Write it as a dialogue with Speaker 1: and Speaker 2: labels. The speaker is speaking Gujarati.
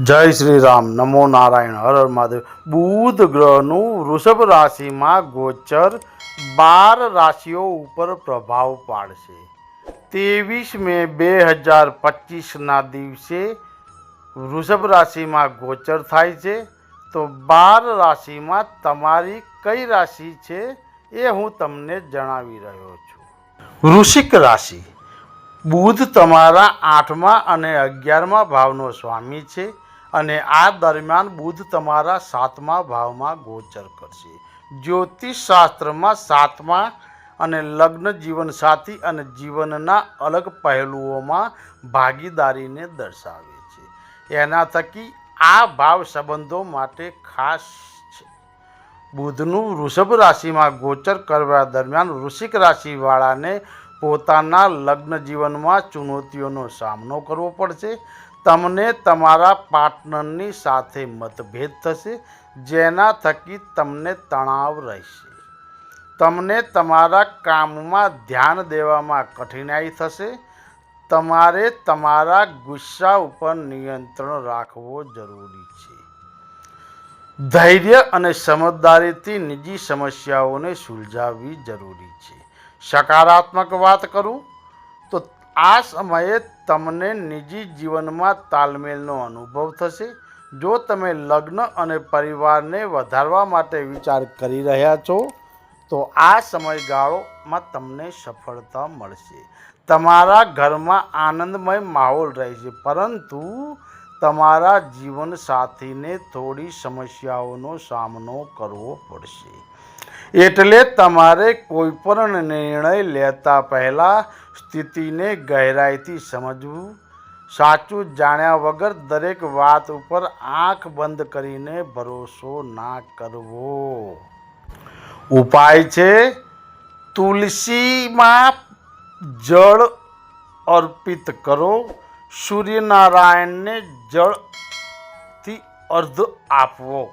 Speaker 1: જય શ્રી રામ. નમો નારાયણ. હર હર મહાદેવ. બુધ ગ્રહનું વૃષભ રાશિમાં ગોચર બાર રાશિઓ ઉપર પ્રભાવ પાડશે. ત્રેવીસ મે બે હજાર પચીસના દિવસે વૃષભ રાશિમાં ગોચર થાય છે. તો બાર રાશિમાં તમારી કઈ રાશિ છે એ હું તમને જણાવી રહ્યો છું. વૃશ્ચિક રાશિ. બુધ તમારા આઠમા અને અગિયારમા ભાવનો સ્વામી છે. અને આ દરમિયાન બુધ તમારા સાતમા ભાવમાં ગોચર કરશે. જ્યોતિષ શાસ્ત્રમાં સાતમા અને લગ્ન જીવનસાથી અને જીવનના અલગ પહેલુઓમાં ભાગીદારીને દર્શાવે છે. એના થકી આ ભાવ સંબંધો માટે ખાસ છે. બુધનું વૃષભ રાશિમાં ગોચર કરવા દરમિયાન વૃશ્ચિક રાશિવાળાને પોતાના લગ્ન જીવનમાં ચુનૌતીઓનો સામનો કરવો પડશે. તમને તમારા પાર્ટનરની સાથે મતભેદ થશે, જેના થકી તમને તણાવ રહેશે. તમને તમારા કામમાં ધ્યાન દેવામાં કઠિનાઈ થશે. તમારે તમારા ગુસ્સા ઉપર નિયંત્રણ રાખવો જરૂરી છે. ધૈર્ય અને સમજદારીથી નિજી સમસ્યાઓને સુલઝાવવી જરૂરી છે. સકારાત્મક વાત કરું, તો આ સમયે તમને નિજી જીવનમાં તાલમેલનો અનુભવ થશે. જો તમે લગ્ન અને પરિવારને વધારવા માટે વિચાર કરી રહ્યા છો, તો આ સમયગાળોમાં તમને સફળતા મળશે. તમારા ઘરમાં આનંદમય માહોલ રહેશે, પરંતુ તમારા જીવનસાથીને થોડી સમસ્યાઓનો સામનો કરવો પડશે. એટલે તમારે કોઈ પણ નિર્ણય લેતા પહેલાં સ્થિતિને ગહેરાઈથી સમજવું. સાચું જાણ્યા વગર દરેક વાત ઉપર આંખ બંધ કરીને ભરોસો ના કરવો. ઉપાય છે, તુલસીમાં જળ અર્પિત કરો. સૂર્યનારાયણને જળથી અર્ધ આપવો.